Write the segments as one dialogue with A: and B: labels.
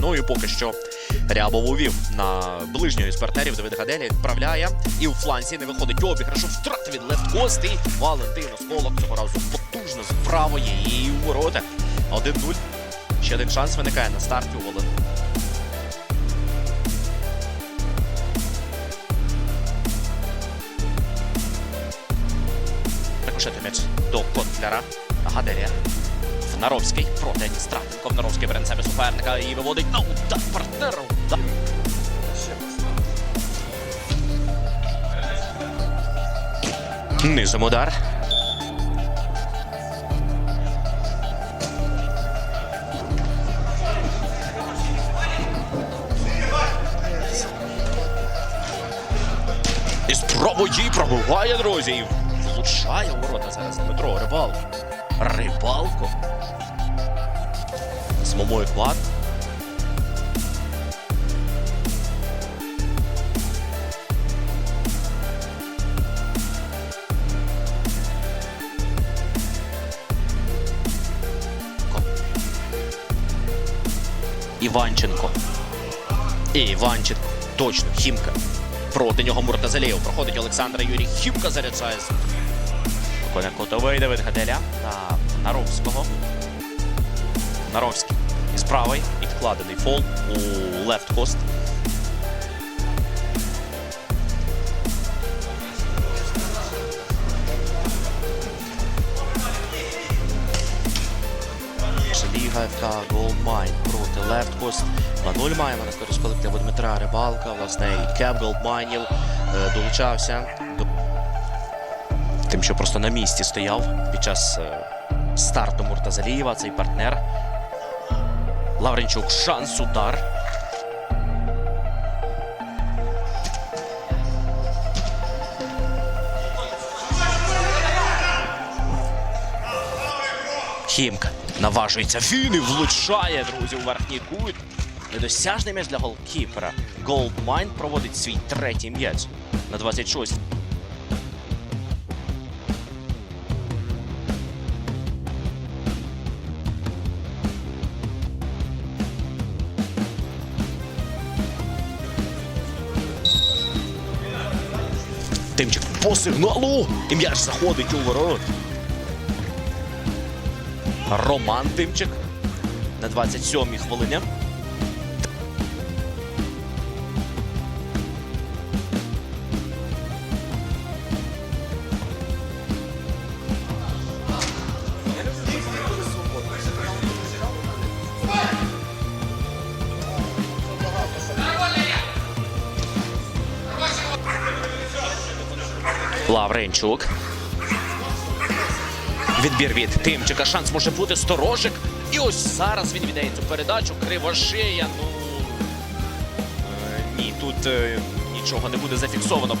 A: площиною. Поки що Рябов увів на ближнього із партнерів Давид Гаделі. Відправляє. І у фланзі не виходить обіграшу. Втрат від лефткост. І Валентин Осколок цього разу потужно з правої. І у ворота. 1-0. Ще один шанс виникає на старті у Валентина. Рикошетує м'яч до Котляра. Гаделія. Наровський проти Стратенко. Наровський бере на себе суперника і виводить на удар партнеру. Да. Низом удар. І спробує пробиває, друзі. Влучає ворота зараз Дмитро Рибалко. Рибалко. З момою клад. Іванченко. І Іванченко. Точно, Хімка. Проти нього Муртазалєв. Проходить Олександра Юрій. Хімка заряджає. Коля Котовий Давид Гаделя та Наровського. Наровський із правої. І вкладений фол у лефт пост. Ліга ФК Голдмайн проти Лефткост. 2-0 маємо на користь колективу Дмитра Рибалка. Власне, і Кеп Голдмайнів е, долучався до тим, що просто на місці стояв під час е, старту Муртазалієва, цей партнер. Лавренчук, шанс, удар. Хімка наважується він і влучає, друзі, у верхній кут. Недосяжний м'яч для голкіпера. Голдмайн проводить свій третій м'яч на 26. Тимчик по сигналу. І м'яч заходить у ворот. Роман Тимчик на 27-й хвилині. Лавренчук. Відбір від Тимчика. Шанс може бути сторожик. І ось зараз він віддає цю передачу. Кривошея. Ну е, ні, тут е, нічого не буде зафіксовано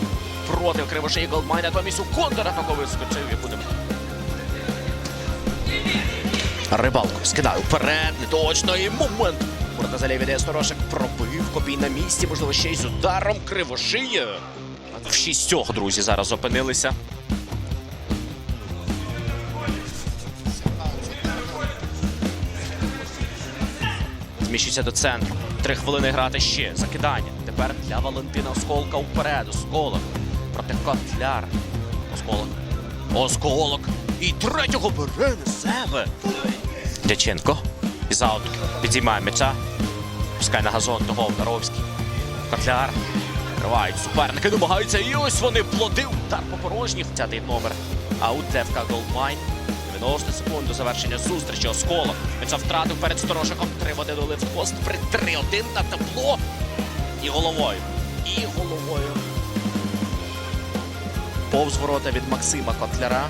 A: проти Кривошеї Голдмайна. Натомість у контратаковий скочив і будемо. Рибалко скидає вперед, не точно і момент. Муртазалєв віддає сторожик, пробив копій на місці, можливо, ще й з ударом Кривошия. В шістьох, друзі, зараз опинилися. Зміщується до центру. Три хвилини грати ще. Закидання. Тепер для Валентина Осколка вперед. Осколок. Проти Котляр. Осколок. Осколок. І третього бере на себе. Дяченко. Із ауту. Підіймає м'яча. Пускай на газон того Наровський. Котляр. Тривають суперники, намагаються. І ось вони плоди. Удар по порожніх. Цятий номер. Аут ФК Голдмайн. 90 секунд до завершення зустрічі. Осколок. М'яча втратив перед сторожиком. 3-1 до лифтпост. При 3-1 на тепло. І головою. І головою. Повз ворота від Максима Котляра.